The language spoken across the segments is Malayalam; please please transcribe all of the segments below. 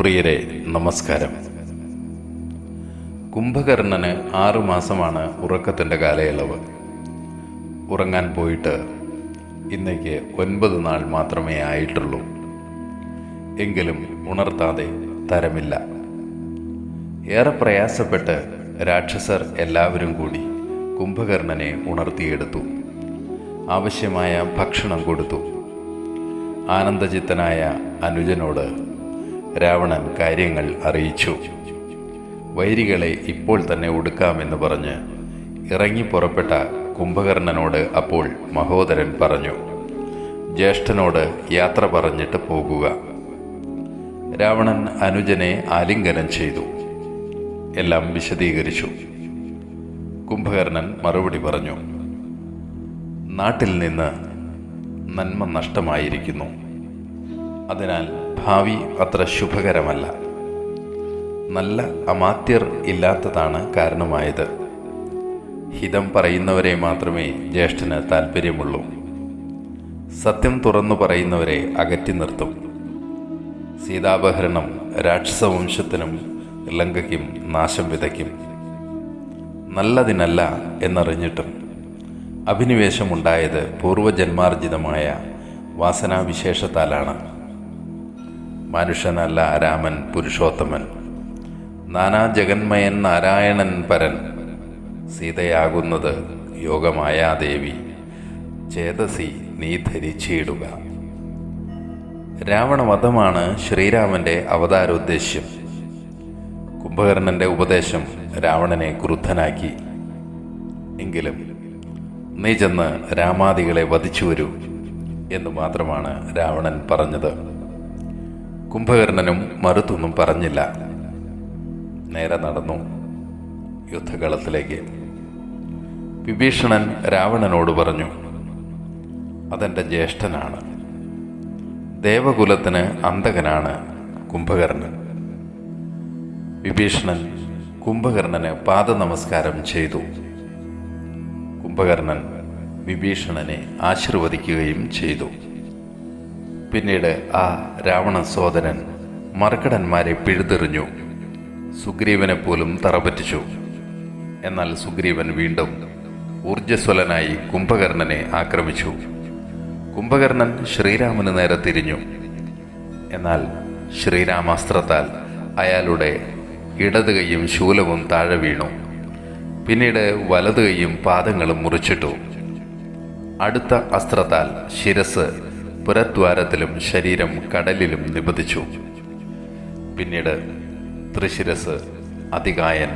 പ്രിയരെ നമസ്കാരം. കുംഭകർണന് ആറു മാസമാണ് ഉറക്കത്തിന്റെ കാലയളവ്. ഉറങ്ങാൻ പോയിട്ട് ഇന്നേക്ക് ഒൻപത് നാൾ മാത്രമേ ആയിട്ടുള്ളൂ. എങ്കിലും ഉണർത്താതെ തരമില്ല. ഏറെ പ്രയാസപ്പെട്ട് രാക്ഷസർ എല്ലാവരും കൂടി കുംഭകർണനെ ഉണർത്തിയെടുത്തു. ആവശ്യമായ ഭക്ഷണം കൊടുത്തു. ആനന്ദചിത്തനായ അനുജനോട് രാവണൻ കാര്യങ്ങൾ അറിയിച്ചു. വൈരികളെ ഇപ്പോൾ തന്നെ ഒടുക്കാമെന്ന് പറഞ്ഞ് ഇറങ്ങി പുറപ്പെട്ട കുംഭകർണനോട് അപ്പോൾ മഹോദരൻ പറഞ്ഞു ജ്യേഷ്ഠനോട് യാത്ര പറഞ്ഞിട്ട് പോകുക. രാവണൻ അനുജനെ ആലിംഗനം ചെയ്തു. എല്ലാം വിശദീകരിച്ചു. കുംഭകർണൻ മറുപടി പറഞ്ഞു നാട്ടിൽ നിന്ന് നന്മ നഷ്ടമായിരിക്കുന്നു. അതിനാൽ ഭാവി അത്ര ശുഭകരമല്ല. നല്ല അമാത്യർ ഇല്ലാത്തതാണ് കാരണമായത്. ഹിതം പറയുന്നവരെ മാത്രമേ ജ്യേഷ്ഠന് താല്പര്യമുള്ളൂ സത്യം തുറന്നു പറയുന്നവരെ അകറ്റി നിർത്തും. സീതാപഹരണം രാക്ഷസവംശത്തിനും ലങ്കയ്ക്കും നാശം വിതയ്ക്കും. നല്ലതിനല്ല എന്നറിഞ്ഞിട്ടും അഭിനിവേശമുണ്ടായത് പൂർവജന്മാർജിതമായ വാസനാവിശേഷത്താലാണ്. മനുഷ്യനല്ല രാമൻ പുരുഷോത്തമൻ. നാനാ ജഗന്മയൻ നാരായണൻ പരൻ. സീതയാകുന്നത് യോഗമായാദേവി ചേതസി നീ ധരിച്ചിടുക. രാവണവധമാണ് ശ്രീരാമന്റെ അവതാരോദ്ദേശ്യം. കുംഭകർണന്റെ ഉപദേശം രാവണനെ ക്രുദ്ധനാക്കി. എങ്കിലും നീ ചെന്ന് രാമാദികളെ വധിച്ചു വരൂ എന്ന് മാത്രമാണ് രാവണൻ പറഞ്ഞത്. കുംഭകർണനും മറുത്തൊന്നും പറഞ്ഞില്ല. നേരെ നടന്നു യുദ്ധകളത്തിലേക്ക്. വിഭീഷണൻ രാവണനോട് പറഞ്ഞു അതെന്റെ ജ്യേഷ്ഠനാണ്. ദേവകുലത്തിന് അന്തകനാണ് കുംഭകർണൻ. വിഭീഷണൻ കുംഭകർണന് പാദ നമസ്കാരം ചെയ്തു. കുംഭകർണൻ വിഭീഷണനെ ആശീർവദിക്കുകയും ചെയ്തു. പിന്നീട് ആ രാവണ സോദരൻ മർക്കടന്മാരെ പിഴുതെറിഞ്ഞു. സുഗ്രീവനെ പോലും തറപറ്റിച്ചു. എന്നാൽ സുഗ്രീവൻ വീണ്ടും ഊർജസ്വലനായി കുംഭകർണനെ ആക്രമിച്ചു. കുംഭകർണൻ ശ്രീരാമന് നേരെ തിരിഞ്ഞു. എന്നാൽ ശ്രീരാമാസ്ത്രത്താൽ അയാളുടെ ഇടത് കൈയും ശൂലവും താഴെ വീണു. പിന്നീട് വലത് കൈയും പാദങ്ങളും മുറിച്ചിട്ടു. അടുത്ത അസ്ത്രത്താൽ ശിരസ് പുരദ്വാരത്തിലും ശരീരം കടലിലും നിപതിച്ചു പിന്നീട് തൃശിരസ് അതികായൻ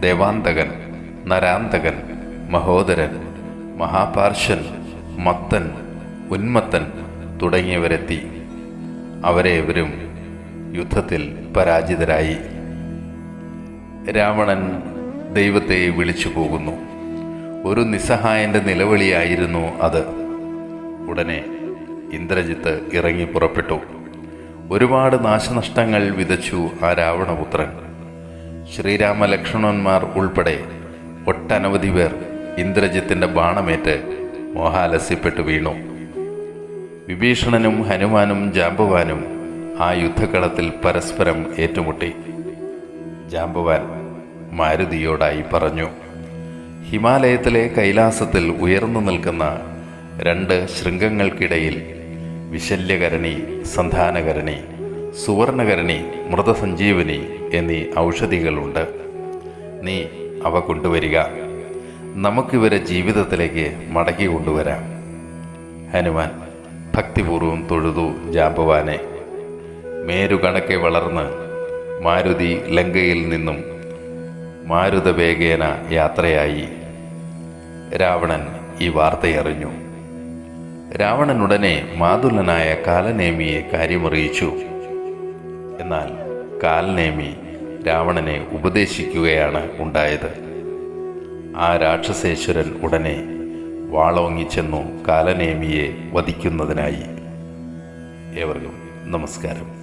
ദേവാന്തകൻ നരാന്തകൻ മഹോദരൻ മഹാപാർശൻ മത്തൻ ഉന്മത്തൻ തുടങ്ങിയവരെത്തി. അവരേവരും യുദ്ധത്തിൽ പരാജിതരായി. രാവണൻ ദൈവത്തെ വിളിച്ചു പോകുന്നു. ഒരു നിസ്സഹായന്റെ നിലവിളിയായിരുന്നു അത്. ഉടനെ ഇന്ദ്രജിത്ത് ഇറങ്ങി പുറപ്പെട്ടു. ഒരുപാട് നാശനഷ്ടങ്ങൾ വിതച്ചു ആ രാവണപുത്രൻ. ശ്രീരാമലക്ഷ്മണന്മാർ ഉൾപ്പെടെ ഒട്ടനവധി പേർ ഇന്ദ്രജിത്തിന്റെ ബാണമേറ്റ് മോഹാലസ്യപ്പെട്ടു വീണു. വിഭീഷണനും ഹനുമാനും ജാമ്പവാനും ആ യുദ്ധക്കളത്തിൽ പരസ്പരം ഏറ്റുമുട്ടി. ജാമ്പവാൻ മാരുതിയോടായി പറഞ്ഞു ഹിമാലയത്തിലെ കൈലാസത്തിൽ ഉയർന്നു നിൽക്കുന്ന രണ്ട് ശൃംഗങ്ങൾക്കിടയിൽ വിശല്യകരണി സന്ധാനകരണി സുവർണകരണി മൃതസഞ്ജീവനി എന്നീ ഔഷധികളുണ്ട്. നീ അവ കൊണ്ടുവരിക. നമുക്കിവരെ ജീവിതത്തിലേക്ക് മടക്കി കൊണ്ടുവരാം. ഹനുമാൻ ഭക്തിപൂർവം തൊഴുതു ജാമ്പവാനെ. മേരുകണക്കെ വളർന്ന് മാരുതി ലങ്കയിൽ നിന്നും മാരുതവേഗേന യാത്രയായി. രാവണൻ ഈ വാർത്തയറിഞ്ഞു. രാവണൻ ഉടനെ മാതുലനായ കാലനേമിയെ കാര്യമറിയിച്ചു. എന്നാൽ കാലനേമി രാവണനെ ഉപദേശിക്കുകയാണ് ഉണ്ടായത്. ആ രാക്ഷസേശ്വരൻ ഉടനെ വാളോങ്ങിച്ചെന്നു കാലനേമിയെ വധിക്കുന്നതിനായി. ഏവർക്കും നമസ്കാരം.